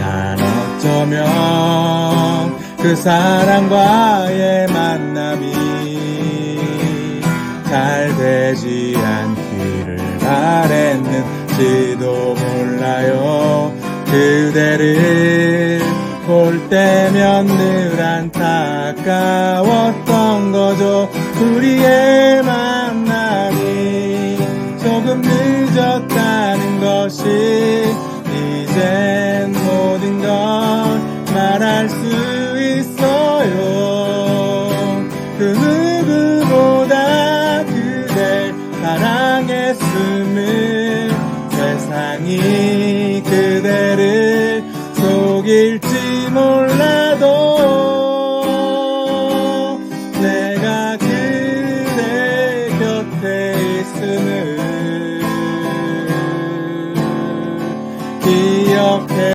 난 어쩌면 그 사람과의 만남이 잘 되지 않기를 바랬는지도 몰라요. 그대를 볼 때면 늘 안타까웠던 거죠. 우리의 만남이 조금 늦었다는 것이 이젠 모든 걸 말할 수 있어요. 그 누구보다 그댈 사랑했음을 세상이 그대를 속일지 몰라도 내가 그대 곁에 있음을 기억해